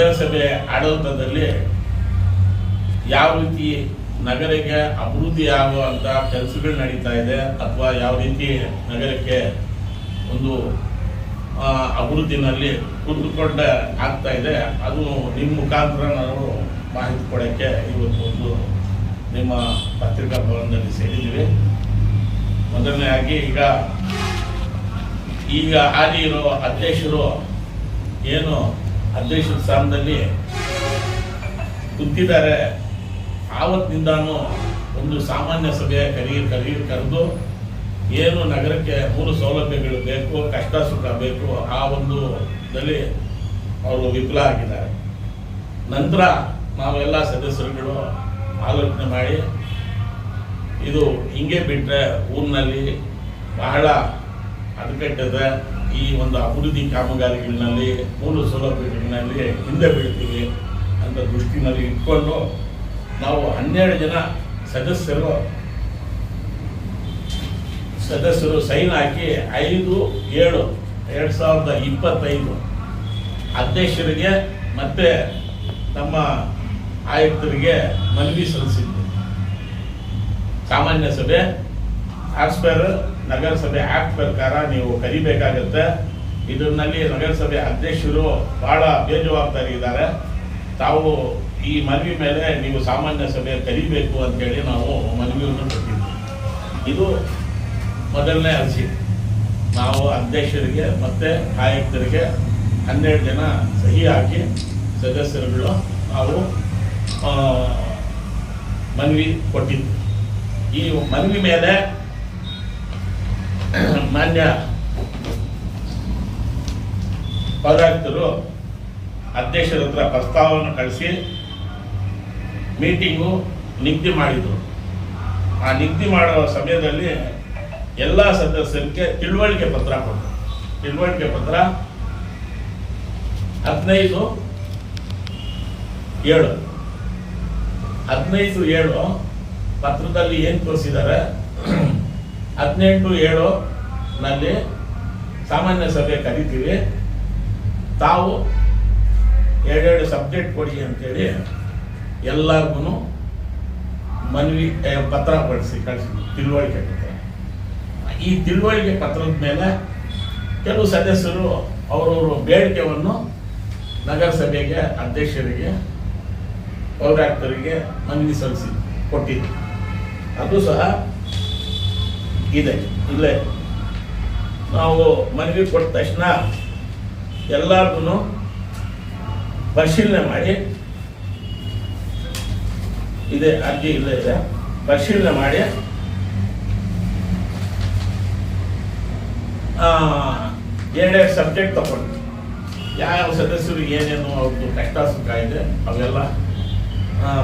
ನಗರಸಭೆ ಆಡಳಿತದಲ್ಲಿ ಯಾವ ರೀತಿ ನಗರಕ್ಕೆ ಅಭಿವೃದ್ಧಿ ಆಗುವಂಥ ಕೆಲಸಗಳು ನಡೀತಾ ಇದೆ ಅಥವಾ ಯಾವ ರೀತಿ ನಗರಕ್ಕೆ ಒಂದು ಅಭಿವೃದ್ಧಿನಲ್ಲಿ ಕುಂದುಕೊಂಡ ಆಗ್ತಾ ಇದೆ, ಅದು ನಿಮ್ಮ ಮುಖಾಂತರ ನಾವು ಮಾಹಿತಿ ಕೊಡೋಕ್ಕೆ ಇವತ್ತು ಒಂದು ನಿಮ್ಮ ಪತ್ರಿಕಾ ಭವನದಲ್ಲಿ ಸೇರಿದ್ದೀವಿ. ಮೊದಲನೇದಾಗಿ ಈಗ ಈಗ ಹಾಲಿ ಇರೋ ಅಧ್ಯಕ್ಷರು ಏನು ಅಧ್ಯಕ್ಷರ ಸ್ಥಾನದಲ್ಲಿ ಕುಂತಿದ್ದಾರೆ. ಆವತ್ತಿನಿಂದಾನು ಒಂದು ಸಾಮಾನ್ಯ ಸಭೆಯ ಕರಿ ಕರಿ ಕರೆದು ಏನು ನಗರಕ್ಕೆ ಮೂಲ ಸೌಲಭ್ಯಗಳು ಬೇಕು, ಕಷ್ಟ ಸುಖ ಬೇಕು, ಆ ಒಂದು ದಲ್ಲಿ ಅವರು ವಿಫಲ ಆಗಿದ್ದಾರೆ. ನಂತರ ನಾವೆಲ್ಲ ಸದಸ್ಯರುಗಳು ಆಲೋಚನೆ ಮಾಡಿ, ಇದು ಹಿಂಗೆ ಬಿಟ್ಟರೆ ಊರಿನಲ್ಲಿ ಬಹಳ ಹದಗೆಟ್ಟದ ಈ ಒಂದು ಅಭಿವೃದ್ಧಿ ಕಾಮಗಾರಿಗಳಿನಲ್ಲಿ ಮೂಲ ಸೌಲಭ್ಯಗಳಿನಲ್ಲಿ ಹಿಂದೆ ಬೀಳ್ತೀವಿ ಅಂತ ದೃಷ್ಟಿನಲ್ಲಿ ಇಟ್ಕೊಂಡು ನಾವು ಹನ್ನೆರಡು ಜನ ಸದಸ್ಯರು ಸದಸ್ಯರು ಸೈನ್ ಹಾಕಿ ಐದು, ಏಳು, ಎರಡು ಸಾವಿರದ ಇಪ್ಪತ್ತೈದು ಅಧ್ಯಕ್ಷರಿಗೆ ಮತ್ತೆ ನಮ್ಮ ಆಯುಕ್ತರಿಗೆ ಮನವಿ ಸಲ್ಲಿಸಿದ್ದು ಸಾಮಾನ್ಯ ಸಭೆ ಆಸ್ ಪರ್ ನಗರಸಭೆ ಆಕ್ಟ್ ಪ್ರಕಾರ ನೀವು ಕರಿಬೇಕಾಗತ್ತೆ ಇದರಲ್ಲಿ ನಗರಸಭೆ ಅಧ್ಯಕ್ಷರು ಬಹಳ ಬೇಜವಾಬ್ದಾರಿ ಇದ್ದಾರೆ ತಾವು ಈ ಮನವಿ ಮೇಲೆ ನೀವು ಸಾಮಾನ್ಯ ಸಭೆ ಕರಿಬೇಕು ಅಂತೇಳಿ ನಾವು ಮನವಿಯನ್ನು ಕೊಟ್ಟಿದ್ವಿ ಇದು ಮೊದಲನೇ ಅರ್ಜಿ. ನಾವು ಅಧ್ಯಕ್ಷರಿಗೆ ಮತ್ತೆ ಆಯುಕ್ತರಿಗೆ ಹನ್ನೆರಡು ಜನ ಸಹಿ ಹಾಕಿ ಸದಸ್ಯರುಗಳು ನಾವು ಮನವಿ ಕೊಟ್ಟಿದ್ವಿ ಈ ಮನವಿ ಮೇಲೆ ಮಾನ್ಯ ಪೌರಾಯುಕ್ತರು ಅಧ್ಯಕ್ಷರ ಹತ್ರ ಪ್ರಸ್ತಾವವನ್ನು ಕಳಿಸಿ ಮೀಟಿಂಗು ನಿಗದಿ ಮಾಡಿದರು. ಆ ನಿಗದಿ ಮಾಡುವ ಸಮಯದಲ್ಲಿ ಎಲ್ಲ ಸದಸ್ಯರಿಗೆ ತಿಳುವಳಿಕೆ ಪತ್ರ ಕೊಟ್ಟರು. ತಿಳುವಳಿಕೆ ಪತ್ರ ಹದಿನೈದು ಏಳು. ಹದಿನೈದು ಏಳು ಪತ್ರದಲ್ಲಿ ಏನು ತೋರಿಸಿದ್ದಾರೆ? ಹದಿನೆಂಟು ಏಳು ನಲ್ಲಿ ಸಾಮಾನ್ಯ ಸಭೆ ಕರಿತೀವಿ. ತಾವು ಎರಡೆರಡು ಸಬ್ಜೆಕ್ಟ್ ಕೊಡಿ ಅಂತೇಳಿ ಎಲ್ಲರಿಗೂ ಮನವಿ ಪತ್ರ ಕಳಿಸಿ ಕಳಿಸಿದ್ರು ತಿಳುವಳಿಕೆ ಈ ತಿಳುವಳಿಕೆ ಪತ್ರದ ಮೇಲೆ ಕೆಲವು ಸದಸ್ಯರು ಅವರವರ ಬೇಡಿಕೆಯನ್ನು ನಗರಸಭೆಗೆ, ಅಧ್ಯಕ್ಷರಿಗೆ, ಪೌರಾಯುಕ್ತರಿಗೆ ಮನವಿ ಸಲ್ಲಿಸಿ ಕೊಟ್ಟಿದ್ದರು ಅದು ಸಹ ಇದೆ. ಇಲ್ಲೇ. ನಾವು ಮನವಿ ಕೊಟ್ಟ ತಕ್ಷಣ ಎಲ್ಲರಿಗೂ ಪರಿಶೀಲನೆ ಮಾಡಿ. ಇದೆ, ಅರ್ಜಿ ಇಲ್ಲೇ ಇದೆ. ಪರಿಶೀಲನೆ ಮಾಡಿ. ಎರಡೆರಡು ಸಬ್ಜೆಕ್ಟ್ ತಗೊಂಡು. ಯಾವ ಸದಸ್ಯರು ಏನೇನು ಅವ್ರದ್ದು ಕಷ್ಟ ಸುಖ ಇದೆ, ಅವೆಲ್ಲ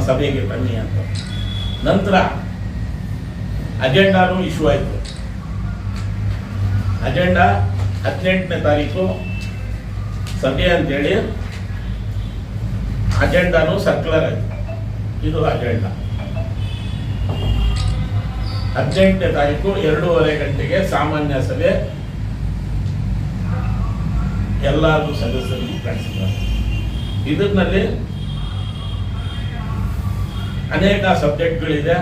ಸಭೆಗೆ ಬನ್ನಿ ಅಂತ. ನಂತರ ಅಜೆಂಡಾನು ಇಶ್ಯೂ ಆಯಿತು. ಅಜೆಂಡಾ ಹದಿನೆಂಟನೇ ತಾರೀಕು ಸಭೆ ಅಂತೇಳಿ ಅಜೆಂಡಾನು ಸರ್ಕ್ಯುಲರ್ ಆಯಿತು. ಇದು ಅಜೆಂಡಾ. ಹದಿನೆಂಟನೇ ತಾರೀಕು ಎರಡೂವರೆ ಗಂಟೆಗೆ ಸಾಮಾನ್ಯ ಸಭೆ ಎಲ್ಲರೂ ಸದಸ್ಯರಿಗೂ ಕಳಿಸಿದ್ದಾರೆ. ಇದರಲ್ಲಿ ಅನೇಕ ಸಬ್ಜೆಕ್ಟ್ಗಳಿದೆ.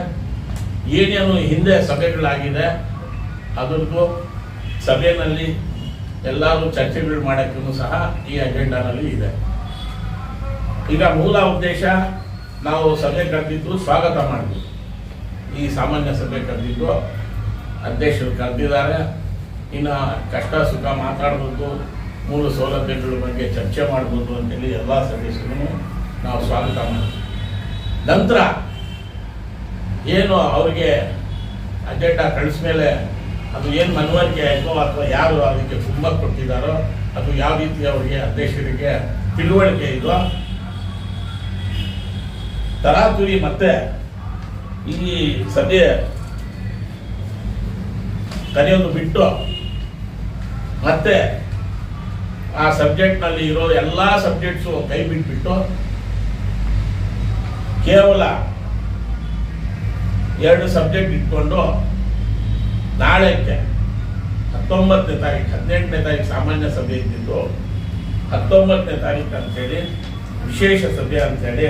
ಏನೇನು ಹಿಂದೆ ಸಭೆಗಳಾಗಿದೆ ಅದರದ್ದು ಸಭೆಯಲ್ಲಿ ಎಲ್ಲರೂ ಚರ್ಚೆಗಳು ಮಾಡೋಕ್ಕೂ ಸಹ ಈ ಅಜೆಂಡಾನಲ್ಲಿ ಇದೆ. ಈಗ ಮೂಲ ಉದ್ದೇಶ, ನಾವು ಸಭೆ ಕರೆದಿದ್ದು ಸ್ವಾಗತ ಮಾಡಿದ್ವಿ ಈ ಸಾಮಾನ್ಯ ಸಭೆ ಕರೆದಿದ್ದು ಅಧ್ಯಕ್ಷರು ಕರೆದಿದ್ದಾರೆ. ಇನ್ನು ಕಷ್ಟ ಸುಖ ಮಾತಾಡ್ಬೋದು, ಮೂಲ ಸೌಲಭ್ಯಗಳ ಬಗ್ಗೆ ಚರ್ಚೆ ಮಾಡ್ಬೋದು ಅಂತೇಳಿ ಎಲ್ಲ ಸದಸ್ಯರು ನಾವು ಸ್ವಾಗತ ಮಾಡಿದ್ವಿ ನಂತರ ಏನು ಅವರಿಗೆ ಅಜೆಂಡಾ ಕಳಿಸ್ಮೇಲೆ ಅದು ಏನು ಮನವರಿಕೆ ಆಯಿತೋ ಅಥವಾ ಯಾರು ಅದಕ್ಕೆ ತುಂಬ ಕೊಟ್ಟಿದ್ದಾರೋ ಅದು ಯಾವ ರೀತಿ ಅವರಿಗೆ ಅಧ್ಯಕ್ಷರಿಗೆ ತಿಳುವಳಿಕೆ ಇದೋ, ತರಾತುರಿ ಮತ್ತೆ ಈ ಸಭೆ ಕರೆಯೋದು ಬಿಟ್ಟು ಮತ್ತೆ ಆ ಸಬ್ಜೆಕ್ಟ್ನಲ್ಲಿ ಇರೋ ಎಲ್ಲ ಸಬ್ಜೆಕ್ಟ್ಸು ಕೈ ಬಿಟ್ಬಿಟ್ಟು ಕೇವಲ ಎರಡು ಸಬ್ಜೆಕ್ಟ್ ಇಟ್ಕೊಂಡು ನಾಳೆಕ್ಕೆ ಹತ್ತೊಂಬತ್ತನೇ ತಾರೀಕು, ಹದಿನೆಂಟನೇ ತಾರೀಕು ಸಾಮಾನ್ಯ ಸಭೆ ಇದ್ದಿದ್ದು, ಹತ್ತೊಂಬತ್ತನೇ ತಾರೀಕು ಅಂತೇಳಿ ವಿಶೇಷ ಸಭೆ ಅಂತೇಳಿ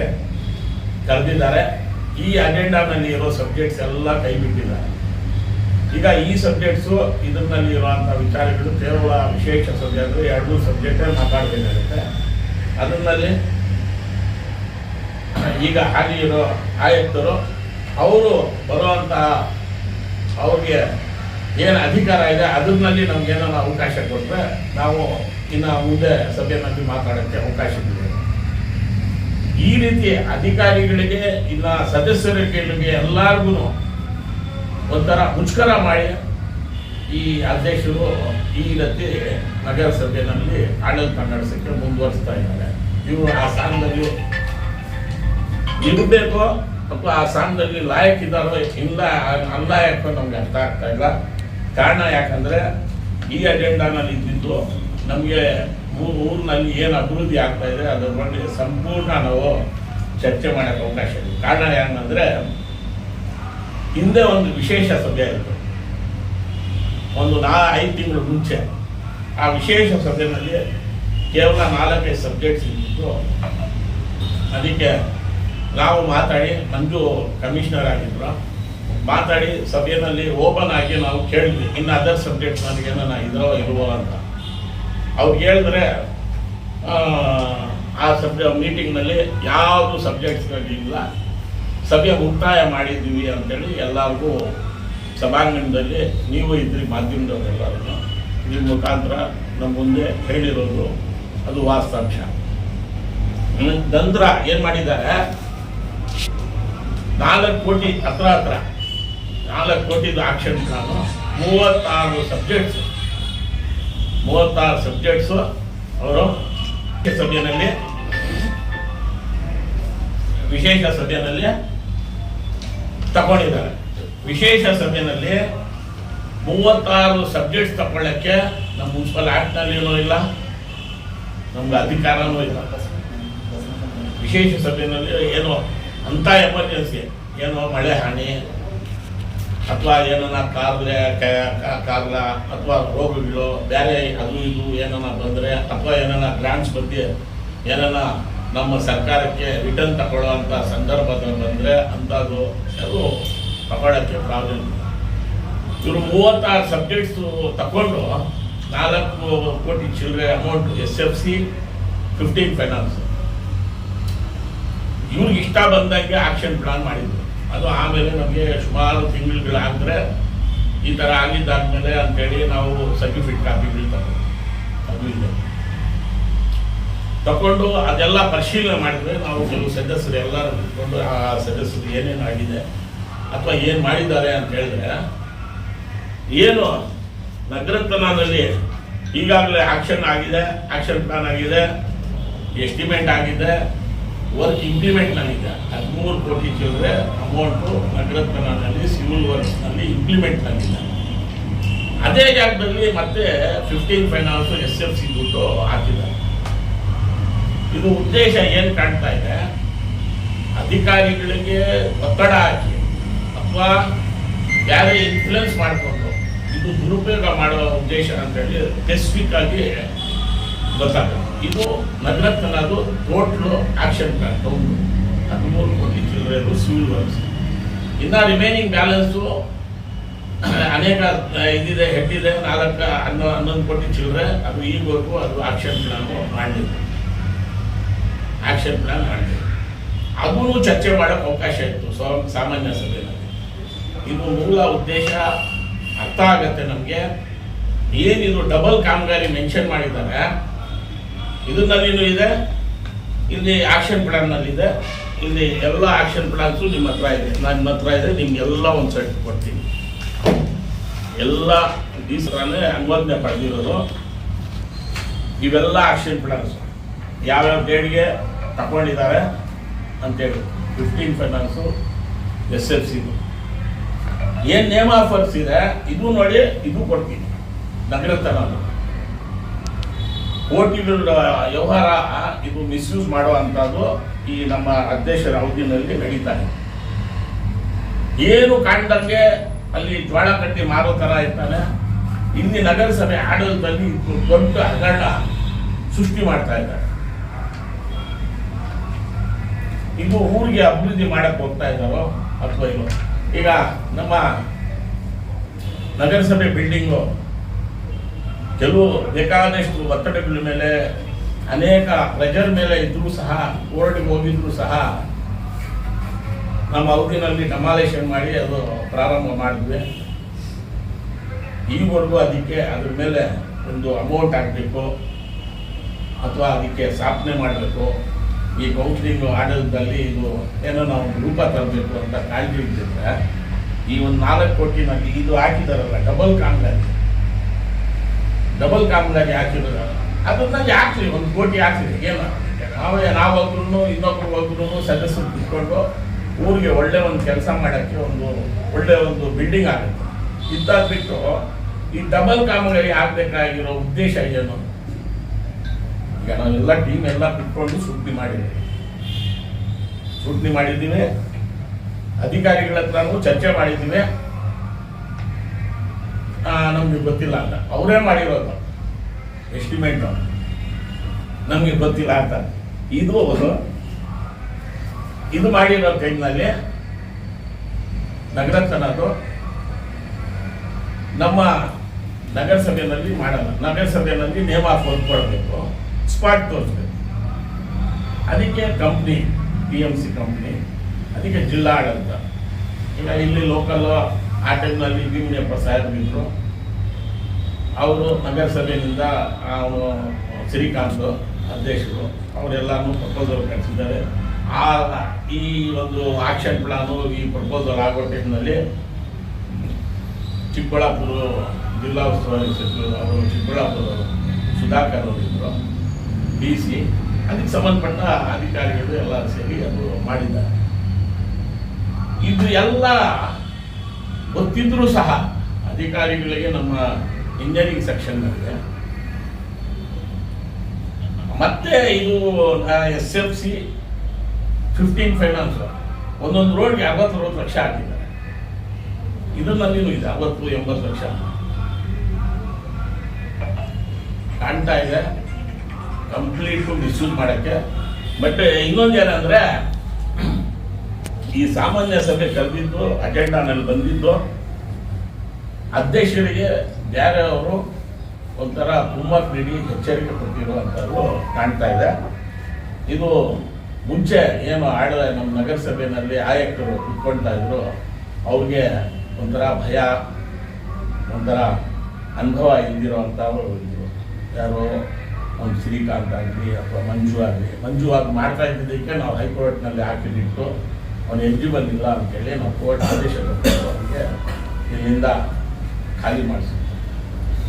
ಕರೆದಿದ್ದಾರೆ. ಈ ಅಜೆಂಡಾನಲ್ಲಿ ಇರೋ ಸಬ್ಜೆಕ್ಟ್ಸ್ ಎಲ್ಲ ಕೈ ಬಿಟ್ಟಿದ್ದಾರೆ ಈಗ ಈ ಸಬ್ಜೆಕ್ಟ್ಸು ಇದರಲ್ಲಿ ಇರುವಂಥ ವಿಚಾರಗಳು ಕೇವಲ ವಿಶೇಷ ಸಭೆ ಅಂದರೆ ಎರಡು ಸಬ್ಜೆಕ್ಟೇ ಮಾತಾಡಬೇಕಾಗುತ್ತೆ. ಅದರಲ್ಲಿ ಈಗ ಹಾಲಿ ಇರೋ ಆಯುಕ್ತರು ಅವರು ಬರುವಂತಹ ಅವ್ರಿಗೆ ಏನು ಅಧಿಕಾರ ಇದೆ ಅದರಲ್ಲಿ ನಮ್ಗೆ ಏನೋ ಅವಕಾಶ ಕೊಟ್ಟರೆ ನಾವು ಇನ್ನು ಮುಂದೆ ಸಭೆಯಲ್ಲಿ ಮಾತಾಡೋಕ್ಕೆ ಅವಕಾಶ ಇದೆ. ಈ ರೀತಿ ಅಧಿಕಾರಿಗಳಿಗೆ ಇಲ್ಲ ಸದಸ್ಯರ ಕೈಲಿಗೆ ಎಲ್ಲರಿಗೂ ಒಂಥರ ಮುಷ್ಕರ ಮಾಡಿ ಈ ಅಧ್ಯಕ್ಷರು ಈ ರೀತಿ ನಗರಸಭೆಯಲ್ಲಿ ಆಡಳಿತ ನಡೆಸೋಕ್ಕೆ ಮುಂದುವರಿಸ್ತಾ ಇದ್ದಾರೆ. ಇವರು ಆ ಸ್ಥಾನದಲ್ಲಿ ಇರಬೇಕು. ಅಥವಾ ಆ ಸ್ಥಾನದಲ್ಲಿ ಲಾಯಕ್ ಇದ್ದಾರೋ ಇಲ್ಲ, ಅನ್ಲಾಯಕ್ ನಮ್ಗೆ ಅರ್ಥ ಆಗ್ತಾ ಇಲ್ಲ. ಕಾರಣ ಯಾಕಂದ್ರೆ ಈ ಅಜೆಂಡಾನಲ್ಲಿ ಇದ್ದಿದ್ದು ನಮಗೆ ಊರಿನಲ್ಲಿ ಏನು ಅಭಿವೃದ್ಧಿ ಆಗ್ತಾ ಇದೆ, ಅದ್ರ ಬಗ್ಗೆ ಸಂಪೂರ್ಣ ನಾವು ಚರ್ಚೆ ಮಾಡೋಕೆ ಅವಕಾಶ ಇದೆ. ಕಾರಣ ಏನಂದ್ರೆ ಹಿಂದೆ ಒಂದು ವಿಶೇಷ ಸಭೆ ಇತ್ತು. ಒಂದು ನಾ, ಐದು ತಿಂಗಳು ಮುಂಚೆ ಆ ವಿಶೇಷ ಸಭೆಯಲ್ಲಿ ಕೇವಲ ನಾಲ್ಕೈದು ಸಬ್ಜೆಕ್ಟ್ಸ್ ಇದ್ದಿದ್ದು, ಅದಕ್ಕೆ ನಾವು ಮಾತಾಡಿ ಮಂಜು ಕಮಿಷನರ್ ಆಗಿದ್ರು. ಮಾತಾಡಿ ಸಭೆಯಲ್ಲಿ ಓಪನ್ ಆಗಿ ನಾವು ಕೇಳಿದ್ವಿ. ಇನ್ನು ಅದರ್ ಸಬ್ಜೆಕ್ಟ್ ನನಗೆ ಏನೋ ಇದ್ರೋ ಇಲ್ವೋ ಅಂತ. ಅವ್ರು ಹೇಳಿದ್ರೆ ಆ, ಸಬ್ಜೆ ಮೀಟಿಂಗ್ನಲ್ಲಿ ಯಾವುದು ಸಬ್ಜೆಕ್ಟ್ಸ್ಗಳಿಲ್ಲ ಸಭೆ ಮುಕ್ತಾಯ ಮಾಡಿದ್ದೀವಿ ಅಂತೇಳಿ ಎಲ್ಲರಿಗೂ ಸಭಾಂಗಣದಲ್ಲಿ ನೀವು ಇದ್ರಿ ಮಾಧ್ಯಮದವರೆಲ್ಲರೂ ನಿಮ್ಮ ಮುಖಾಂತರ ನಮ್ಮ ಮುಂದೆ ಹೇಳಿರೋದು ಅದು ವಾಸ್ತವಾಂಶ. ನಂತರ ಏನು ಮಾಡಿದ್ದಾರೆ? ನಾಲ್ಕು ಕೋಟಿ ಹತ್ರ ಹತ್ರ. ನಾಲ್ಕು ಕೋಟಿದು ಆಕ್ಷನ್ ಪ್ಲಾನು ಮೂವತ್ತಾರು ಸಬ್ಜೆಕ್ಟ್ಸ್ ಮೂವತ್ತಾರು ಸಬ್ಜೆಕ್ಟ್ಸು ಅವರು ಸಭೆಯಲ್ಲಿ, ವಿಶೇಷ ಸಭೆಯಲ್ಲಿ ತಗೊಂಡಿದ್ದಾರೆ. ವಿಶೇಷ ಸಭೆಯಲ್ಲಿ ಮೂವತ್ತಾರು ಸಬ್ಜೆಕ್ಟ್ಸ್ ತಗೊಳ್ಳೋಕ್ಕೆ ನಮ್ಮ ಮುನ್ಸಿಪಲ್ ಆ್ಯಕ್ಟ್ನಲ್ಲಿನೂ ಇಲ್ಲ ನಮ್ಗೆ ಅಧಿಕಾರನೂ ಇಲ್ಲ. ವಿಶೇಷ ಸಭೆಯಲ್ಲಿ ಏನೋ ಅಂಥ ಎಮರ್ಜೆನ್ಸಿ. ಏನೋ ಮಳೆ, ಹಾನಿ, ಅಥವಾ ಏನನ್ನ ಕಾರ್ಲೆ ಕಾರ್ಲ ಅಥವಾ ರೋಗಗಳು ಬೇರೆ ಅದು ಇದು ಏನನ್ನ ಬಂದರೆ, ಅಥವಾ ಏನನ್ನ ಗ್ರಾಂಟ್ಸ್ ಬಗ್ಗೆ ಏನನ್ನ ನಮ್ಮ ಸರ್ಕಾರಕ್ಕೆ ರಿಟರ್ನ್ ತಗೊಳ್ಳೋವಂಥ ಸಂದರ್ಭದಲ್ಲಿ ಬಂದರೆ ಅಂಥದ್ದು ಅದು ತಗೊಳ್ಳೋಕ್ಕೆ ಪ್ರಾಬ್ಲಮ್ ಇವರು ಮೂವತ್ತಾರು ಸಬ್ಜೆಕ್ಟ್ಸು ತಗೊಂಡು ನಾಲ್ಕು ಕೋಟಿ ಚಿಲ್ಲರೆ amount S F C fifteen finance ಇವ್ರಿಗೆ ಇಷ್ಟ ಬಂದಂಗೆ ಆಕ್ಷನ್ ಪ್ಲಾನ್ ಮಾಡಿದ್ರು. ಅದು ಆಮೇಲೆ ನಮಗೆ ಸುಮಾರು ತಿಂಗಳುಗಳಾದರೆ ಈ ಥರ ಆಗಿದ್ದಾದಮೇಲೆ ಅಂತೇಳಿ ನಾವು ಸರ್ಟಿಫಿಕೇಟ್ ಕಾಪಿಗಳು ತಗೊಂಡು, ಅದು ಇದೆ. ತಗೊಂಡು ಅದೆಲ್ಲ ಪರಿಶೀಲನೆ ಮಾಡಿದ್ರೆ ನಾವು ಕೆಲವು ಸದಸ್ಯರು ಎಲ್ಲರೂ ಕೂತ್ಕೊಂಡು, ಆ ಸದಸ್ಯರು ಏನೇನು ಆಗಿದೆ ಅಥವಾ ಏನು ಮಾಡಿದ್ದಾರೆ ಅಂತ ಹೇಳಿದ್ರೆ, ಏನು ನಗರತನದಲ್ಲಿ ಈಗಾಗಲೇ ಆಕ್ಷನ್ ಆಗಿದೆ ಆಕ್ಷನ್ ಪ್ಲಾನ್ ಆಗಿದೆ ಎಸ್ಟಿಮೇಟ್ ಆಗಿದೆ ವರ್ಕ್ ಇಂಪ್ಲಿಮೆಂಟ್ ನನಗಿದೆ ಹದಿಮೂರು ಕೋಟಿ ಚಿಲ್ಲರೆ ಅಮೌಂಟು ಕನ್ನಡದಲ್ಲಿ ಸಿವಿಲ್ ವರ್ಕ್ಸ್ನಲ್ಲಿ ಇಂಪ್ಲಿಮೆಂಟ್ ಆಗಿದೆ ಅದೇ ಜಾಗದಲ್ಲಿ ಮತ್ತೆ fifteen finance S F C ದುಡ್ಡು ಹಾಕಿದ್ದಾರೆ. ಇದು ಉದ್ದೇಶ ಏನು ಕಾಣ್ತಾ ಇದೆ? ಅಧಿಕಾರಿಗಳಿಗೆ ಒತ್ತಡ ಹಾಕಿ ಅಥವಾ ಬೇರೆ ಇನ್ಫ್ಲುಯೆನ್ಸ್ ಮಾಡಿಕೊಂಡು ಇದು ದುರುಪಯೋಗ ಮಾಡುವ ಉದ್ದೇಶ ಅಂತೇಳಿ ಸ್ಪೆಸಿಫಿಕ್ ಆಗಿ ಗೊತ್ತಾಗುತ್ತೆ. ಇದು ನಗರಕ್ಕನ್ನದು ಟೋಟ್ಲು ಆಕ್ಷನ್ ಪ್ಲಾನ್ ತಗೊಂಡು ಹದಿಮೂರು ಕೋಟಿ ಚಿಲ್ಲರೆ ಸಿವಿಲ್ ವರ್ಕ್ಸ್ ಇನ್ನು ರಿಮೈನಿಂಗ್ ಬ್ಯಾಲೆನ್ಸು ಅನೇಕ ಇದಿದೆ ಹೆಡ್ಡಿದೆ ನಾಲ್ಕು, ಹನ್ನೊ, ಹನ್ನೊಂದು ಕೋಟಿ ಚಿಲ್ಲರೆ, ಅದು ಈಗವರೆಗೂ ಅದು ಆಕ್ಷನ್ ಪ್ಲಾನು ಮಾಡಲಿಲ್ಲ. ಆಕ್ಷನ್ ಪ್ಲಾನ್ ಮಾಡಿದೆ ಅದೂ ಚರ್ಚೆ ಮಾಡೋಕ್ಕೆ ಅವಕಾಶ ಇತ್ತು ಸೊ ಸಾಮಾನ್ಯ ಸಭೆಯಲ್ಲಿ. ಇದು ಮೂಲ ಉದ್ದೇಶ, ಅರ್ಥ ಆಗತ್ತೆ ನಮಗೆ. ಏನಿದು ಡಬಲ್ ಕಾಮಗಾರಿ ಮೆನ್ಷನ್ ಮಾಡಿದ್ದಾರೆ ಇದನ್ನಲ್ಲಿನೂ ಇದೆ. ಇಲ್ಲಿ ಆಕ್ಷನ್ ಪ್ಲಾನ್ನಲ್ಲಿ ಇದೆ ಇಲ್ಲಿ ಎಲ್ಲ ಆಕ್ಷನ್ ಪ್ಲಾನ್ಸು ನಿಮ್ಮ ಹತ್ರ ಇದೆ. ನನ್ನ ಹತ್ರ ಇದೆ ನಿಮ್ಗೆಲ್ಲ ಒಂದು ಸೆಟ್ ಕೊಡ್ತೀನಿ. ಎಲ್ಲ ಥರನೇ ಅನುಮೋದನೆ ಪಡೆದಿರೋದು. ಇವೆಲ್ಲ ಆಕ್ಷನ್ ಪ್ಲಾನ್ಸ್ ಯಾವ್ಯಾವ ಡೇಟ್ಗೆ ತಗೊಂಡಿದ್ದಾರೆ ಅಂತೇಳಿ ಫಿಫ್ಟೀನ್ ಫೈನಾನ್ಸು ಎಸ್ ಎಫ್ ಸಿದು ಏನು ನೇಮ್ ಆಫರ್ಸ್ ಇದೆ, ಇದು ನೋಡಿ, ಇದು ಕೊಡ್ತೀನಿ. ನಗರತನ ಕೋಟಿಗಳ ವ್ಯವಹಾರ ಇದು ಮಿಸ್ಯೂಸ್ ಮಾಡುವಂಥದ್ದು ಈ ನಮ್ಮ ಅಧ್ಯಕ್ಷರ ಅವಧಿನಲ್ಲಿ ನಡೀತಾ ಇದೆ. ಏನು ಕಾಣ್ದಂಗೆ ಅಲ್ಲಿ ಜ್ವಾಳ ಕಟ್ಟಿ ಮಾರೋ ಥರ ಇರ್ತಾನೆ. ಇಲ್ಲಿ ನಗರಸಭೆ ಆಡಳಿತದಲ್ಲಿ ದೊಡ್ಡ ಹಗರಣ ಸೃಷ್ಟಿ ಮಾಡ್ತಾ ಇದ್ದಾರೆ. ಇದು ಊರಿಗೆ ಅಭಿವೃದ್ಧಿ ಮಾಡಕ್ಕೆ ಹೋಗ್ತಾ ಇದ್ದಾರೋ ಅಥವಾ ಇಲ್ಲೋ ಈಗ ನಮ್ಮ ನಗರಸಭೆ ಬಿಲ್ಡಿಂಗು ಕೆಲವು ಬೇಕಾದಷ್ಟು ಒತ್ತಡಗಳ ಮೇಲೆ, ಅನೇಕ ಪ್ರೆಜರ್ ಮೇಲೆ ಇದ್ರೂ ಸಹ ಕೋರ್ಟ್ಗೆ ಹೋಗಿದ್ರು ಸಹ, ನಮ್ಮ ಅವಧಿನಲ್ಲಿ ಡಮಾಲೇಷನ್ ಮಾಡಿ ಅದು ಪ್ರಾರಂಭ ಮಾಡಿದ್ವಿ. ಈವರೆಗೂ ಅದಕ್ಕೆ ಅದ್ರ ಮೇಲೆ ಒಂದು ಅಮೌಂಟ್ ಹಾಕಬೇಕು, ಅಥವಾ ಅದಕ್ಕೆ ಸ್ಥಾಪನೆ ಮಾಡಬೇಕು. ಈ ಕೌನ್ಸಿಲಿಂಗ್ ಆಡಳಿತದಲ್ಲಿ ಇದು ಏನೋ ನಾವು ರೂಪ ತರಬೇಕು ಅಂತ ಕಾಳಜಿ ಇದ್ದಿದ್ರೆ, ಈ ಒಂದು ನಾಲ್ಕು ಕೋಟಿನಲ್ಲಿ ಇದು ಹಾಕಿದಾರಲ್ಲ ಡಬಲ್ ಕಾಮಗಾರಿ ಡಬಲ್ ಕಾಮಗಾರಿ ಹಾಕಿದ್ರು ಅದನ್ನ ಹಾಕ್ತೀವಿ ಒಂದು ಕೋಟಿ ಹಾಕ್ರಿ ಏನು ನಾವೇ ನಾವೊಬ್ರು ಇನ್ನೊಬ್ರು ಒಬ್ರು ಸದಸ್ಯರು ಕುತ್ಕೊಂಡು ಊರಿಗೆ ಒಳ್ಳೆ ಒಂದು ಕೆಲಸ ಮಾಡೋಕ್ಕೆ ಒಂದು ಒಳ್ಳೆ ಒಂದು ಬಿಲ್ಡಿಂಗ್ ಆಗುತ್ತೆ. ಇದ್ದಾಗ ಬಿಟ್ಟು ಈ ಡಬಲ್ ಕಾಮಗಾರಿ ಆಗ್ಬೇಕಾಗಿರೋ ಉದ್ದೇಶ ಏನು? ಈಗ ನಾವೆಲ್ಲ ಟೀಮ್ ಎಲ್ಲ ಬಿಟ್ಕೊಂಡು ಸುದ್ದಿ ಮಾಡಿದ್ದೀವಿ. ಸುದ್ದಿ ಮಾಡಿದ್ದೀವಿ. ಅಧಿಕಾರಿಗಳ ಹತ್ರನೂ ಚರ್ಚೆ ಮಾಡಿದ್ದೀವಿ. ನಮ್ಗೆ ಗೊತ್ತಿಲ್ಲ ಅಂತ. ಅವರೇ ಮಾಡಿರೋದು. ಎಸ್ಟಿಮೇಟ್ ನಮಗೆ ಗೊತ್ತಿಲ್ಲ ಅಂತ. ಇದು ಇದು ಮಾಡಿರೋ ಟೈಮ್ನಲ್ಲಿ ನಗರತನದು ನಮ್ಮ ನಗರಸಭೆಯಲ್ಲಿ ಮಾಡಲ್ಲ. ನಗರಸಭೆಯಲ್ಲಿ ನೇಮ ಕೊಡಬೇಕು ಸ್ಪಾಟ್ ತೋರಿಸ್ಬೇಕು. ಅದಕ್ಕೆ company P M C company ಅದಕ್ಕೆ ಜಿಲ್ಲಾ ಆಡಳಿತ ಈಗ ಇಲ್ಲಿ ಲೋಕಲ್ ಆ ಟೈಮ್ನಲ್ಲಿ ವಿಮನಪ್ಪ ಸಾಹೇಬ್ ಇದ್ರು ಅವರು ನಗರಸಭೆಯಿಂದ ಅವನು ಶ್ರೀಕಾಂತ್ ಅಧ್ಯಕ್ಷರು ಅವರೆಲ್ಲಾನು ಪ್ರಪೋಸಲ್ ಕಳಿಸಿದ್ದಾರೆ. ಆ, ಈ ಒಂದು ಆಕ್ಷನ್ ಪ್ಲಾನು ಈ ಪ್ರಪೋಸಲ್ ಆಗೋ ಟೈಮ್ನಲ್ಲಿ ಚಿಕ್ಕಬಳ್ಳಾಪುರ ಜಿಲ್ಲಾ ಉಸ್ತುವಾರಿ ಸಚಿವರು ಅವರು, ಚಿಕ್ಕಬಳ್ಳಾಪುರ ಸುಧಾಕರ್ ಅವರಿದ್ದರು ಡಿ ಸಿ. ಅದಕ್ಕೆ ಸಂಬಂಧಪಟ್ಟ ಅಧಿಕಾರಿಗಳು ಎಲ್ಲ ಸೇರಿ ಅದು ಮಾಡಿದ್ದಾರೆ. ಇದು ಎಲ್ಲ ಗೊತ್ತಿದ್ರೂ ಸಹ ಅಧಿಕಾರಿಗಳಿಗೆ ನಮ್ಮ ಇಂಜಿನಿಯರಿಂಗ್ ಸೆಕ್ಷನ್ನಲ್ಲಿದೆ ಮತ್ತೆ ಇದು S F C fifteen finance ಒಂದೊಂದು ರೋಡ್ಗೆ ಅರವತ್ತು ಅರವತ್ತು ಲಕ್ಷ ಹಾಕಿದ್ದಾರೆ. ಇದರಲ್ಲಿನೂ ಇದೆ, ಅರವತ್ತು, ಎಂಬತ್ತು ಲಕ್ಷ. ಕಾಣ್ತಾ ಇದೆ. ಕಂಪ್ಲೀಟ್ ಮಿಸ್ಯೂಸ್ ಮಾಡೋಕ್ಕೆ. ಬಟ್ ಇನ್ನೊಂದು ಏನಂದ್ರೆ ಈ ಸಾಮಾನ್ಯ ಸಭೆ ಕರೆದಿದ್ದು ಅಜೆಂಡಾನಲ್ಲಿ ಬಂದಿದ್ದು, ಅಧ್ಯಕ್ಷರಿಗೆ ಬೇರೆ ಅವರು ಒಂಥರ ಹೋಮ್ವರ್ಕ್ ನೀಡಿ ಎಚ್ಚರಿಕೆ ಕೊಟ್ಟಿರುವಂಥದ್ದು ಕಾಣ್ತಾ ಇದೆ. ಇದು ಮುಂಚೆ ಏನು ಆಡಿದ ನಮ್ಮ ನಗರಸಭೆಯಲ್ಲಿ ಆಯುಕ್ತರು ಕುತ್ಕೊಳ್ತಾ ಇದ್ರು, ಅವ್ರಿಗೆ ಒಂಥರ ಭಯ, ಒಂಥರ ಅನುಭವ ಇಲ್ದಿರೋವಂಥವ್ರು ಇದ್ರು. ಯಾರು ಒಂದು ಶ್ರೀಕಾಂತ್ ಆಗಲಿ ಅಥವಾ ಮಂಜು ಆಗಲಿ, ಮಂಜು ಆಗಿ ಮಾಡ್ತಾ ಇದ್ದಿದ್ದಕ್ಕೆ ನಾವು ಹೈಕೋರ್ಟ್ನಲ್ಲಿ ಹಾಕಿದಿಟ್ಟು ಅವನು ಎಲಿಜಿಬಲ್ ಅಂತೇಳಿ ನಾವು ಕೋರ್ಟ್ ಆದೇಶ ಅವನಿಗೆ ಇಲ್ಲಿಂದ ಖಾಲಿ ಮಾಡಿಸಿದ್ವಿ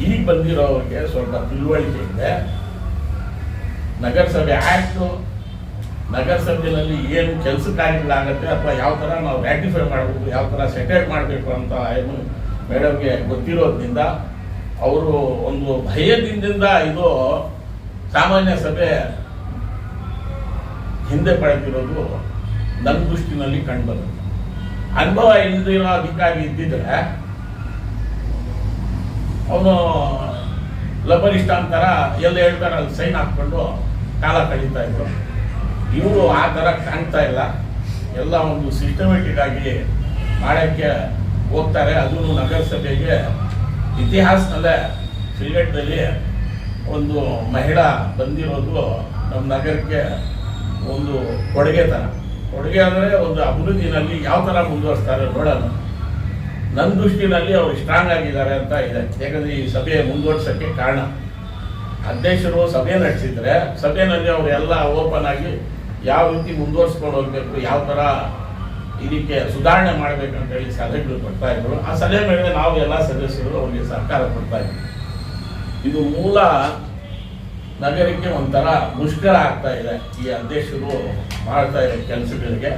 ಈಗ ಬಂದಿರೋರಿಗೆ ಸ್ವಲ್ಪ ತಿಳುವಳಿಕೆ ಇದೆ. ನಗರಸಭೆ ಆ್ಯಕ್ಟು ನಗರಸಭೆಯಲ್ಲಿ ಏನು ಕೆಲಸ ಕಾರ್ಯಗಳಾಗತ್ತೆ ಅಥವಾ ಯಾವ ಥರ ನಾವು ರ್ಯಾಟಿಫೈ ಮಾಡಬೇಕು, ಯಾವ ಥರ ಸೆಟಲ್ ಮಾಡಬೇಕು ಅಂತ ಏನು ಮೇಡಮ್ಗೆ ಗೊತ್ತಿರೋದ್ರಿಂದ ಅವರು ಒಂದು ಭಯದಿಂದ ಇದು ಸಾಮಾನ್ಯ ಸಭೆ ಹಿಂದೆ ಪಡೆದಿರೋದು ನನ್ನ ದೃಷ್ಟಿನಲ್ಲಿ ಕಂಡುಬರುತ್ತೆ ಅನುಭವ ಇಲ್ಲದಿರೋ ಅಧಿಕಾರಿ ಇದ್ದಿದ್ರೆ, ಅವನು ಲಬರಿಷ್ಟ ಅಂತಾರ ಎಲ್ಲ ಹೇಳ್ತಾರೆ ಅಲ್ಲಿ ಸೈನ್ ಹಾಕ್ಕೊಂಡು ಕಾಲ ಕಳೀತಾ ಇದ್ರು. ಇವರು ಆ ಥರ ಕಾಣ್ತಾ ಇಲ್ಲ. ಎಲ್ಲ ಒಂದು ಸಿಸ್ಟಮೆಟಿಕ್ ಆಗಿ ಮಾಡೋಕ್ಕೆ ಹೋಗ್ತಾರೆ. ಅದೂ ನಗರಸಭೆಗೆ ಇತಿಹಾಸದಲ್ಲೇ ಸಿಲ್ಗಟ್ಟದಲ್ಲಿ ಒಂದು ಮಹಿಳಾ ಬಂದಿರೋದು ನಮ್ಮ ನಗರಕ್ಕೆ ಒಂದು ಕೊಡುಗೆ ಥರ ಕೊಡುಗೆ ಅಂದರೆ ಒಂದು ಅಭಿವೃದ್ಧಿನಲ್ಲಿ ಯಾವ ಥರ ಮುಂದುವರಿಸ್ತಾರೆ ನೋಡೋಣ. ನನ್ನ ದೃಷ್ಟಿನಲ್ಲಿ ಅವರು ಸ್ಟ್ರಾಂಗ್ ಆಗಿದ್ದಾರೆ ಅಂತ ಇದೆ. ಯಾಕಂದರೆ ಈ ಸಭೆ ಮುಂದುವರ್ಸೋಕ್ಕೆ ಕಾರಣ. ಅಧ್ಯಕ್ಷರು ಸಭೆ ನಡೆಸಿದರೆ ಸಭೆಯಲ್ಲಿ ಎಲ್ಲ ಓಪನ್ ಆಗಿ ಯಾವ ರೀತಿ ಮುಂದುವರ್ಸ್ಕೊಂಡು ಹೋಗಬೇಕು, ಯಾವ ಥರ ಇದಕ್ಕೆ ಸುಧಾರಣೆ ಮಾಡಬೇಕಂತೇಳಿ ಸಲಹೆಗಳು ಕೊಡ್ತಾ ಇದ್ರು. ಆ ಸಲಹೆ ಮೇಲೆ ನಾವು ಎಲ್ಲ ಸದಸ್ಯರು ಅವರಿಗೆ ಸಹಕಾರ ಕೊಡ್ತಾ ಇದ್ವಿ. ಇದು ಮೂಲ ನಗರಕ್ಕೆ ಒಂಥರ ಮುಷ್ಕರ ಆಗ್ತಾ ಇದೆ. ಈ ಅಧ್ಯಕ್ಷರು ಮಾಡ್ತಾ ಇರೋ ಕೆಲಸಗಳಿಗೆ.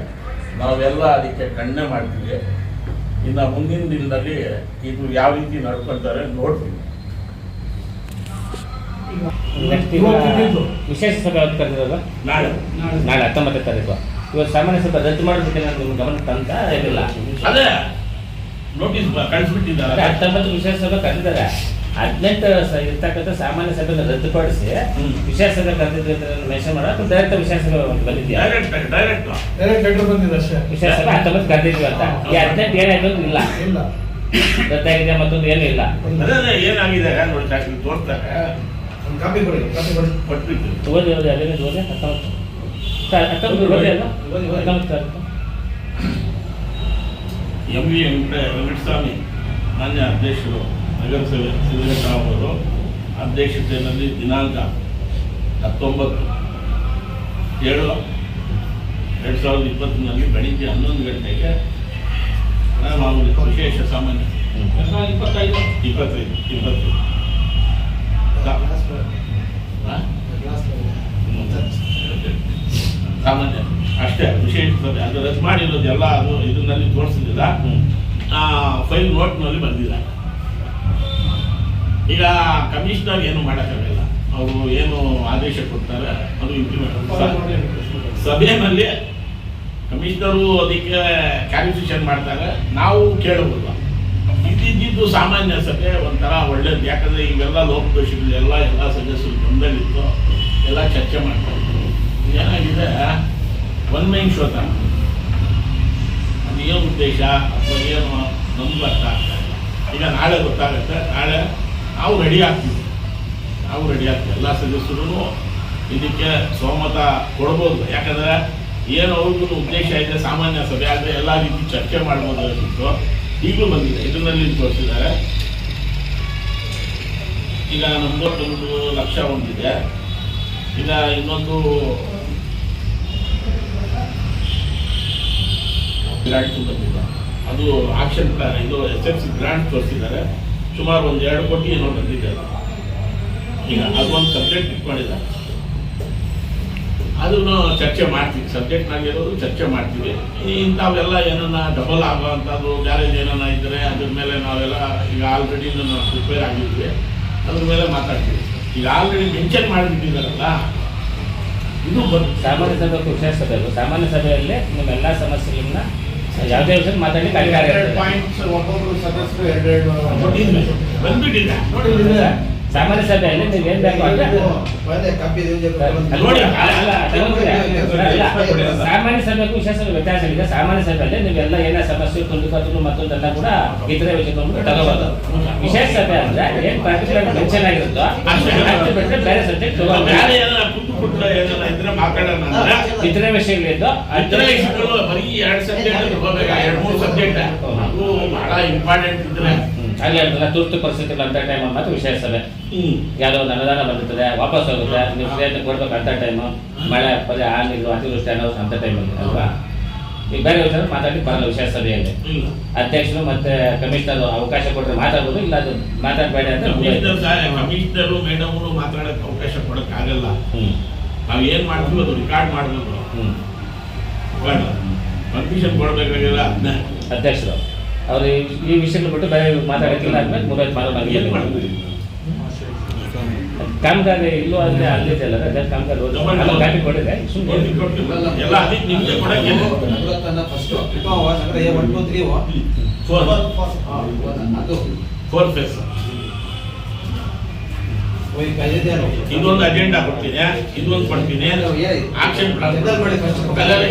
ನಾವೆಲ್ಲ ಅದಕ್ಕೆ ಕಣ್ಣೆ ಮಾಡ್ತೀವಿ. ಇನ್ನು ಮುಂದಿನ ದಿನದಲ್ಲಿ ಇದು ಯಾವ ರೀತಿ ನಡ್ಕೊಳ್ತಾರೆ ನೋಡ್ತೀವಿ. ವಿಶೇಷ ಸಭೆ ಯಾವತ್ತು ನಾಳೆ. ನಾಳೆ. ಹತ್ತೊಂಬತ್ತನೇ ತಾರೀಕು. ಇವತ್ತು ಸಾಮಾನ್ಯ ಸಭೆ ರದ್ದು ಮಾಡೋದಕ್ಕೆ ನಾನು ನಿಮ್ಮ ಗಮನ ತಂತ ಇರಲಿಲ್ಲ ಅದೇ. ನೋಟಿಸ್ ಕಳಿಸ್ಬಿಟ್ಟಿದ್ದಾರೆ. ಹತ್ತೊಂಬತ್ತು ವಿಶೇಷ ಸಭೆ ಕರೆದಿದ್ದಾರೆ. ಹದಿನೆಂಟು ಸ- ಇರ್ತಕ್ಕಂಥ ಸಾಮಾನ್ಯ ಸಭೆಯನ್ನು ರದ್ದುಪಡಿಸಿ. ವಿಶೇಷ ಸಭೆ ಕರೆದಿದ್ದು ಅಂತ ಮೆನ್ಷನ್ ಮಾಡೋ ಅಥವಾ ಡೈರೆಕ್ಟ್ ವಿಶೇಷ ಸಭೆ ಬಂದಿದ್ಯಾ? ಡೈರೆಕ್ಟ್ ಡೈರೆಕ್ಟ್ ಬಂದಿದೆ ಅಷ್ಟೇ. ವಿಶೇಷ ಸಭೆ ಹತ್ತೊಂಬತ್ತು ಕರೆದಿದ್ವಿ ಅಂತ. ಈ ಹದಿನೆಂಟು ಏನಾಯ್ತು ಅಂತ ಇಲ್ಲ. ಇಲ್ಲ. ರದ್ದಾಗಿದೆ ಮತ್ತೊಂದು ಏನೂ ಇಲ್ಲ. ಅದೇ ಅದೇ ಏನಾಗಿದೆ? ನೋಡಿ ತೋರ್ತಾರೆ ಕಾಪಿ ಕೊಡಿ ಕಾಪಿ ಕೊಡಿ. ಕೊಟ್ಬಿಟ್ಟು. ಓದಿ ಓದಿ ಅಲ್ಲಿಂದ ಓದಿ ಹತ್ತೊಂಬತ್ತು. ಹತ್ತೊಂಬತ್ತು ಓದಿ ಅಲ್ಲ. ಹತ್ತೊಂಬತ್ತು. ಎಂ ವಿ ವೆಂಕಟಸ್ವಾಮಿ ಮಾನ್ಯ ಅಧ್ಯಕ್ಷರು. ನಗರಸಭೆ ಸಿದ್ದರಾಮ ಅವರು ಅಧ್ಯಕ್ಷತೆಯಲ್ಲಿ ದಿನಾಂಕ ಹತ್ತೊಂಬತ್ತು. ಏಳು ಎರಡು ಸಾವಿರದ ಇಪ್ಪತ್ತರಲ್ಲಿ ಬೆಳಿಗ್ಗೆ ಹನ್ನೊಂದು ಗಂಟೆಗೆ ಮಾಮೂಲಿ ವಿಶೇಷ ಸಾಮಾನ್ಯ. ಇಪ್ಪತ್ತೈದು. ಇಪ್ಪತ್ತೈದು ಇಪ್ಪತ್ತು. ಸಾಮಾನ್ಯ. ಅಷ್ಟೇ ವಿಶೇಷ ಸಭೆ ಅದು ರದ್ದು ಮಾಡಿರೋದು ಎಲ್ಲ ಅದು ಇದನ್ನಲ್ಲಿ ತೋರಿಸಿಲ್ಲ ಹ್ಮ್. ಫೈಲ್ ನೋಟ್ನಲ್ಲಿ ಬಂದಿಲ್ಲ ಈಗ ಕಮಿಷನರ್ ಏನು ಮಾಡೋಕ್ಕಾಗಲ್ಲ. ಅವರು ಏನು ಆದೇಶ ಕೊಡ್ತಾರೆ ಅದು ಇಂಪ್ಲಿಮೆಂಟ್ ಸಭೆಯಲ್ಲಿ ಕಮಿಷನರು ಅದಕ್ಕೆ ಕ್ಯಾಲ್ಕುಲೇಷನ್ ಮಾಡ್ತಾರೆ. ನಾವು ಕೇಳಬಹುದು ಇದ್ದಿದ್ದು ಸಾಮಾನ್ಯ ಸಭೆ ಒಂಥರ ಒಳ್ಳೇದು. ಯಾಕಂದ್ರೆ ಇವೆಲ್ಲ ಲೋಪದೋಷಗಳು ಎಲ್ಲ ಎಲ್ಲ ಸದಸ್ಯರು ಗಮನದಲ್ಲಿತ್ತು ಎಲ್ಲ ಚರ್ಚೆ ಮಾಡ್ತಾರೆ. ಏನಾಗಿದೆ? ಒನ್ ಮೈನ್ ಶೋತ ಅದು ಏನು ಉದ್ದೇಶ? ಅಥವಾ ಏನು ನಮ್ಗೆ ಅರ್ಥ ಆಗ್ತಾ ಇಲ್ಲ. ಈಗ ನಾಳೆ ಗೊತ್ತಾಗುತ್ತೆ. ನಾಳೆ ನಾವು ರೆಡಿ ಆಗ್ತೀವಿ. ನಾವು ರೆಡಿ ಆಗ್ತೀವಿ. ಎಲ್ಲ ಸದಸ್ಯರು ಇದಕ್ಕೆ ಸಹಮತ ಕೊಡ್ಬೋದು. ಯಾಕಂದ್ರೆ ಏನು ಅವ್ರಿಗೂ ಉದ್ದೇಶ ಇದೆ, ಸಾಮಾನ್ಯ ಸಭೆ ಆದರೆ ಎಲ್ಲ ರೀತಿ ಚರ್ಚೆ ಮಾಡ್ಬೋದಾಗಿತ್ತು ಈಗಲೂ ಬಂದಿದೆ. ಇದರಲ್ಲಿ ತೋರಿಸಿದ್ದಾರೆ. ಈಗ ನಮ್ದು ಒಂದು ಲಕ್ಷ ಹೊಂದಿದೆ. ಈಗ ಇನ್ನೊಂದು ಗ್ರಾಂಟ್ ಬಂದಿದೆ. ಅದು ಆಕ್ಷನ್ ಪ್ಲಾನ್ ಇದು ಎಸ್ ಎಫ್ ಸಿ ಗ್ರಾಂಟ್ ತೋರಿಸಿದ್ದಾರೆ. ಸುಮಾರು ಒಂದು ಎರಡು ಕೋಟಿ ಏನೋ ಬಂದಿದೆ ಅದು. ಈಗ ಅದೊಂದು ಸಬ್ಜೆಕ್ಟ್ ಮಾಡಿಲ್ಲ ಅದನ್ನು ಚರ್ಚೆ ಮಾಡ್ತೀವಿ. ಸಬ್ಜೆಕ್ಟ್ನಾಗಿರೋದು ಚರ್ಚೆ ಮಾಡ್ತೀವಿ. ಇಂಥವೆಲ್ಲ ಏನನ್ನ ಡಬಲ್ ಆಗೋವಂಥದ್ದು ಗ್ಯಾರೇಜ್ ಏನನ್ನ ಇದ್ದರೆ ಅದ್ರ ಮೇಲೆ ನಾವೆಲ್ಲ ಈಗ ಆಲ್ರೆಡಿ ನಾವು ಪ್ರಿಪೇರ್ ಆಗಿದ್ವಿ. ಅದ್ರ ಮೇಲೆ ಮಾತಾಡ್ತೀವಿ. ಈಗ ಆಲ್ರೆಡಿ ಮೆನ್ಷನ್ ಮಾಡಿಬಿಟ್ಟಿದ್ದಾರಲ್ಲ ಇದು ಸಾಮಾನ್ಯ ಸಭೆ ವಿಶೇಷ ಸಭೆ ಸಾಮಾನ್ಯ ಸಭೆಯಲ್ಲಿ ನಿಮ್ಮೆಲ್ಲ ಸಮಸ್ಯೆಗಳನ್ನ ಯಾವುದೇ ವಿಷಯ ಮಾತಾಡಿ ಅಧಿಕಾರ. ಪಾಯಿಂಟ್ಸ್ ಒಬ್ಬೊಬ್ಬರು ಸದಸ್ಯರು ಎರಡೆರಡು ಬಂದ್ಬಿಟ್ಟಿದೆ ನೋಡಿ ಇಲ್ಲಿದೆ. ಸಾಮಾನ್ಯ ಸಭೆಯಲ್ಲಿ ನೀವು ಏನ್ ಬೇಕು ಅಂದ್ರೆ ನೋಡಿ, ಸಾಮಾನ್ಯ ಸಭೆಗೂ ವಿಶೇಷ ಸಭೆ ವ್ಯತ್ಯಾಸ ಇದೆ ಸಾಮಾನ್ಯ ಸಭೆಯಲ್ಲಿ ನೀವೆಲ್ಲ ಏನೇ ಸಮಸ್ಯೆ ಕುಂದುಕೊಟ್ಟು ಮತ್ತೊಂದೆಲ್ಲ ಕೂಡ ಇತರೆ ವಿಷಯಗಳನ್ನು ತಗೋಬಹುದು ವಿಶೇಷ ಸಭೆ ಅಂದ್ರೆ ಏನ್ ಪರ್ಟಿಕ್ಯುಲರ್ ಮೆನ್ಷನ್ ಆಗಿರುತ್ತೋ ಅಷ್ಟೇ. ಅಷ್ಟು ಬಿಟ್ಟರೆ ಬೇರೆ ಸಬ್ಜೆಕ್ಟ್ ತಗೋಬಹುದು ಏನಾರ ಇದ್ರೆ ಮಾತಾಡೋಣ ಅಂದ್ರೆ ಇತರೆ ವಿಷಯಗಳಿದ್ದು ಇತರ ವಿಷಯಗಳು ಬರೀ ಎರಡು ಸಬ್ಜೆಕ್ಟ್ ಎರಡು ಮೂರು ಸಬ್ಜೆಕ್ಟ್ ಅದು ಬಹಳ ಇಂಪಾರ್ಟೆಂಟ್ ಇದ್ರೆ. ಅಲ್ಲಿ ಹೇಳ್ತಲ್ಲ ತುರ್ತು ಪರಿಸ್ಥಿತಿಗಳು ಅಂತ ಟೈಮ್ ಮಾತ್ರ ವಿಶೇಷ ಸಭೆ ಯಾವುದೋ ಒಂದು ಅನುದಾನ ಬಂದಿರ್ತದೆ ವಾಪಸ್ ಹೋಗುತ್ತೆ. ನೀವು ಪ್ರಯತ್ನ ಕೊಡ್ಬೇಕು ಅಂತ ಟೈಮ್ ಮಳೆ ಪದೇ ಆ ನೀರು ಅತಿವೃಷ್ಟಿ ಅನ್ನೋ ಅಂತ ಟೈಮ್ ಅಲ್ವಾ? ಈಗ ಬೇರೆ ವಿಚಾರ ಮಾತಾಡಿ ಬರಲ್ಲ ವಿಶೇಷ ಸಭೆಯಲ್ಲಿ ಅಧ್ಯಕ್ಷರು ಮತ್ತೆ ಕಮಿಷನರ್ ಅವಕಾಶ ಕೊಟ್ಟರೆ ಮಾತಾಡ್ಬೋದು ಇಲ್ಲ ಅದು ಮಾತಾಡಬೇಡ ಅಂತ ಕಮಿಷನರ್ ಮೇಡಮ್ರು ಮಾತಾಡಕ್ಕೆ ಅವಕಾಶ ಕೊಡಕ್ ಆಗಲ್ಲ ನಾವು ಏನ್ ಮಾಡ್ತೀವಿ ಅದು ರೆಕಾರ್ಡ್ ಮಾಡ್ಬೇಕು. ಹ್ಮ್. ಪರ್ಮಿಷನ್ ಕೊಡಬೇಕಾಗಿಲ್ಲ. ಅದನ್ನ ಅಧ್ಯಕ್ಷರು ಅವ್ರು ಈ- ವಿಷಯಗಳು ಬಿಟ್ಟು ಬೇರೆ ಮಾತಾಡಕ್ಕಿಲ್ಲ ಆದ್ಮೇಲೆ ಮೊಬೈಲ್ ಮಾತಾಡಿ ಏನ್ ಮಾಡ್ತೀವಿ ಕಾಮಗಾರಿ ಇಲ್ಲೋ ಅಂದ್ರೆ ಅಲ್ಲಿದೆ ಅಲ್ಲ ಅದೇ ಕಾಮಗಾರಿ ಹೋದ್ರೆ ಅದಕ್ಕೆ three ಅವ. ಫೋರ್ ಆ, ಅದು. Four face? ಇದೊಂದು ಅಜೆಂಡಾ ಕೊಡ್ತೀನಿ ಇದೊಂದು ಕೊಡ್ತೀನಿ. ಆಕ್ಷನ್ ಪ್ಲಾನ್ ಅದೇ.